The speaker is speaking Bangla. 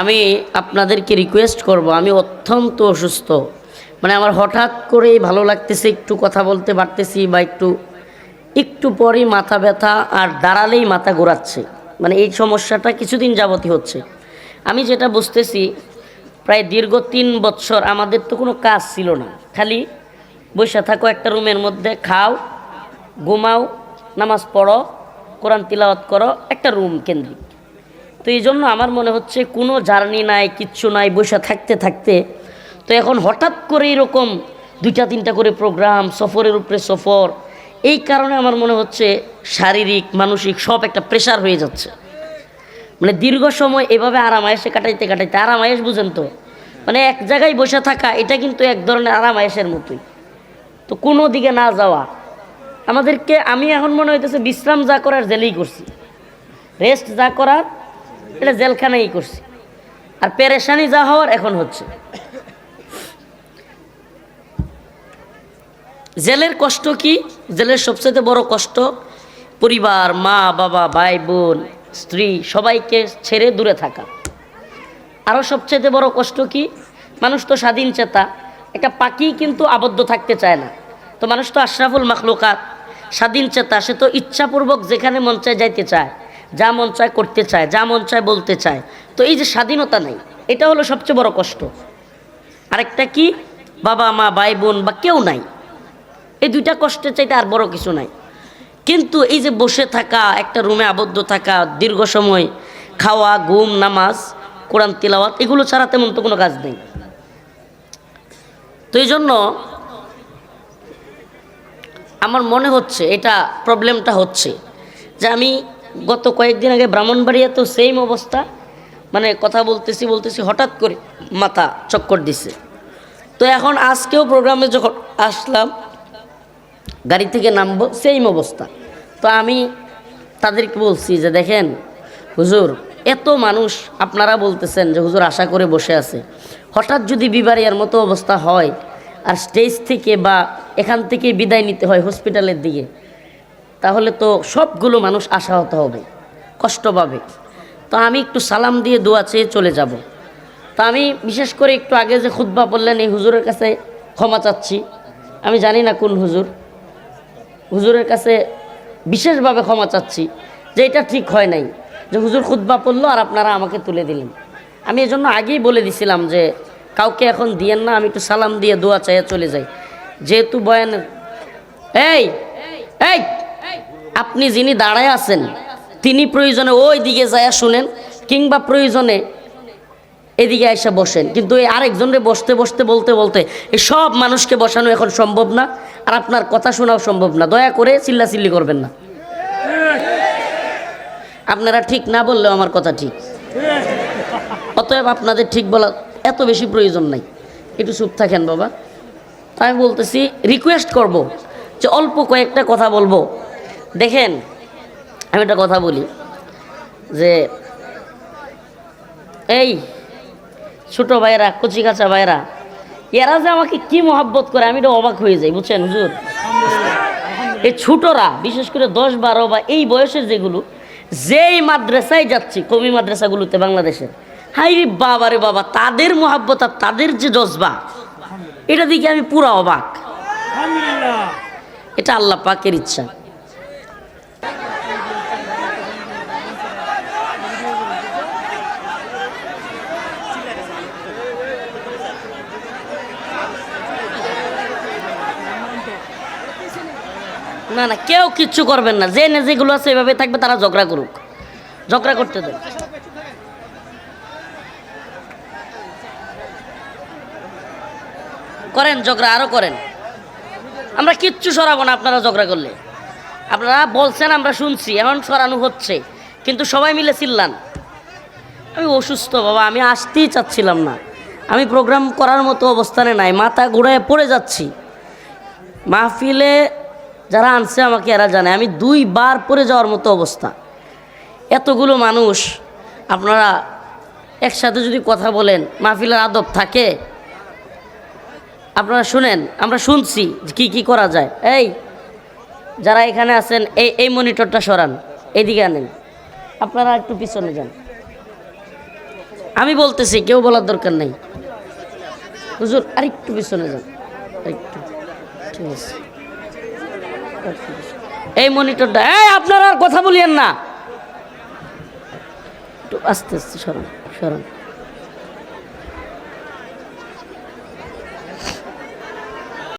আমি আপনাদেরকে রিকোয়েস্ট করব, আমি অত্যন্ত অসুস্থ। মানে আমার হঠাৎ করেই ভালো লাগতেছে, একটু কথা বলতে পারতেছি বা একটু একটু পরই মাথা ব্যথা আর দাঁড়ালেই মাথা ঘোরাচ্ছে। মানে এই সমস্যাটা কিছুদিন যাবতই হচ্ছে। আমি যেটা বুঝতেছি, প্রায় দীর্ঘ তিন বছর আমাদের তো কোনো কাজ ছিল না। খালি বসে থাকো একটা রুমের মধ্যে, খাও, ঘুমাও, নামাজ পড়ো, কোরআন তিলাওয়াত করো, একটা রুম কেন্দ্রিক। তো এই জন্য আমার মনে হচ্ছে কোনো জার্নি নাই, কিচ্ছু নাই, বসে থাকতে থাকতে। তো এখন হঠাৎ করে এরকম দুইটা, তিনটা করে প্রোগ্রাম সফরের উপরে সফর, এই কারণে আমার মনে হচ্ছে শারীরিক, মানসিক সব একটা প্রেশার হয়ে যাচ্ছে। মানে দীর্ঘ সময় এভাবে আরামায়েসে কাটাইতে কাটাইতে আরামায়েশ বুঝেন তো? মানে এক জায়গায় বসে থাকা, এটা কিন্তু এক ধরনের আরামায়েশের মতোই। তো কোনো দিকে না যাওয়া। আমাদেরকে, আমি এখন মনে হইতেছে বিশ্রাম যা করার, জেলেই করছি। রেস্ট যা করার এটা জেলখানাই করছি। আর পেরেশানি যা হওয়ার এখন হচ্ছে। জেলের কষ্ট কি? জেলের সবচেয়ে বড় কষ্ট পরিবার, মা, বাবা, ভাই, বোন, স্ত্রী, সবাইকে ছেড়ে দূরে থাকা। আরও সবচেয়ে বড় কষ্ট কি? মানুষ তো স্বাধীন চেতা, একটা পাখি কিন্তু আবদ্ধ থাকতে চায় না। তো মানুষ তো আশরাফুল মাখলুকাত, স্বাধীন চেতা, সে তো ইচ্ছাপূর্বক যেখানে মন চায় যাইতে চায়। যা মন চায় করতে চায়, যা মন চায় বলতে চায়। তো এই যে স্বাধীনতা নেই, এটা হলো সবচেয়ে বড় কষ্ট। আরেকটা কি? বাবা, মা, ভাই, বোন বা কেউ নাই। এই দুইটা কষ্টের চাইতে আর বড় কিছু নাই। কিন্তু এই যে বসে থাকা, একটা রুমে আবদ্ধ থাকা, দীর্ঘ সময় খাওয়া, ঘুম, নামাজ, কোরআন, তিলাওয়াত, এগুলো ছাড়া তেমন তো কোনো কাজ নেই। তো এই জন্য আমার মনে হচ্ছে, এটা প্রবলেমটা হচ্ছে যে আমি গত কয়েকদিন আগে ব্রাহ্মণবাড়িয়াতেও সেম অবস্থা। মানে কথা বলতেছি বলতেছি হঠাৎ করে মাথা চক্কর দিছে। তো এখন আজকেও প্রোগ্রামে যখন আসলাম, গাড়ি থেকে নামবো সেম অবস্থা। তো আমি তাদেরকে বলছি যে দেখেন, হুজুর, এত মানুষ আপনারা বলতেছেন যে হুজুর আশা করে বসে আছে। হঠাৎ যদি বিবারিয়ার মতো অবস্থা হয়, আর স্টেজ থেকে বা এখান থেকে বিদায় নিতে হয় হসপিটালের দিকে তাহলে তো সবগুলো মানুষ আশাহত হবে, কষ্ট পাবে। তো আমি একটু সালাম দিয়ে দোয়া চেয়ে চলে যাব। তো আমি বিশেষ করে একটু আগে যে খুদ্া বললেন এই হুজুরের কাছে ক্ষমা চাচ্ছি। আমি জানি না কোন হুজুর। হুজুরের কাছে বিশেষভাবে ক্ষমা চাচ্ছি যে এটা ঠিক হয় নাই, যে হুজুর খুদ্া পড়ল আর আপনারা আমাকে তুলে দিলেন। আমি এজন্য আগেই বলে দিছিলাম যে কাউকে এখন দিয়েন না, আমি একটু সালাম দিয়ে দোয়া চাইয়া চলে যাই। যেহেতু বয়ানের এই এই! আপনি যিনি দাঁড়ায় আছেন, তিনি প্রয়োজনে ওই দিকে যায় শুনেন, কিংবা প্রয়োজনে এদিকে এসে বসেন। কিন্তু এই আরেকজনের বসতে বসতে বলতে বলতে এই সব মানুষকে বসানো এখন সম্ভব না, আর আপনার কথা শোনাও সম্ভব না। দয়া করে চিল্লাচিল্লি করবেন না। আপনারা ঠিক না বললেও আমার কথা ঠিক। অতএব আপনাদের ঠিক বলা এত বেশি প্রয়োজন নাই। একটু চুপ থাকেন বাবা। আমি বলতেছি রিকোয়েস্ট করব যে অল্প কয়েকটা কথা বলব। দেখেন আমি একটা কথা বলি যে এই ছোট ভাইরা কচি কাঁচা ভাইরা এরা যে আমাকে কি মহাব্বত করে আমি এটা অবাক হয়ে যাই বুঝছেন হুজুর? এই ছোটরা বিশেষ করে দশ বারো বা এই বয়সের যেগুলো যেই মাদ্রাসায় যাচ্ছি কমি মাদ্রাসাগুলোতে বাংলাদেশের হাই রে বাবা রে বাবা তাদের মহাব্বত আর তাদের যে জজবা এটা দিকে আমি পুরা অবাক। এটা আল্লাহ পাকের ইচ্ছা। না না, কেউ কিচ্ছু করবেন না। যে না যেগুলো আছে, এভাবে থাকবে, তারা ঝগড়া করুক। ঝগড়া করতে দেন। করেন ঝগড়া আরও করেন। আমরা কিচ্ছু সরাবো না আপনারা ঝগড়া করলে। আপনারা বলছেন, আমরা শুনছি, এখন সরানো হচ্ছে, কিন্তু সবাই মিলে চিল্লান। আমি অসুস্থ, বাবা, আমি আসতেই চাচ্ছিলাম না। আমি প্রোগ্রাম করার মতো অবস্থানে নাই, মাথা ঘুরায় পড়ে যাচ্ছি। মাহফিলে যারা আনছে আমাকে, এরা জানে। আমি দুইবার পরে যাওয়ার মতো অবস্থা। এতগুলো মানুষ, আপনারা একসাথে যদি কথা বলেন, মাহফিলের আদব থাকে। আপনারা শুনেন, আমরা শুনছি কী কী করা যায়। এই, যারা এখানে আছেন, এই এই মনিটরটা সরান, এদিকে আনেন। আপনারা একটু পিছনে যান। আমি বলতেছি, কেউ বলার দরকার নেই। হুজুর, আরেকটু পিছনে যান। আরেকটু, ঠিক আছে। এই মনিটরটা এই আপনারা আর কথা বলিয়েন না। একটু আস্তে আস্তে সরণ সরণ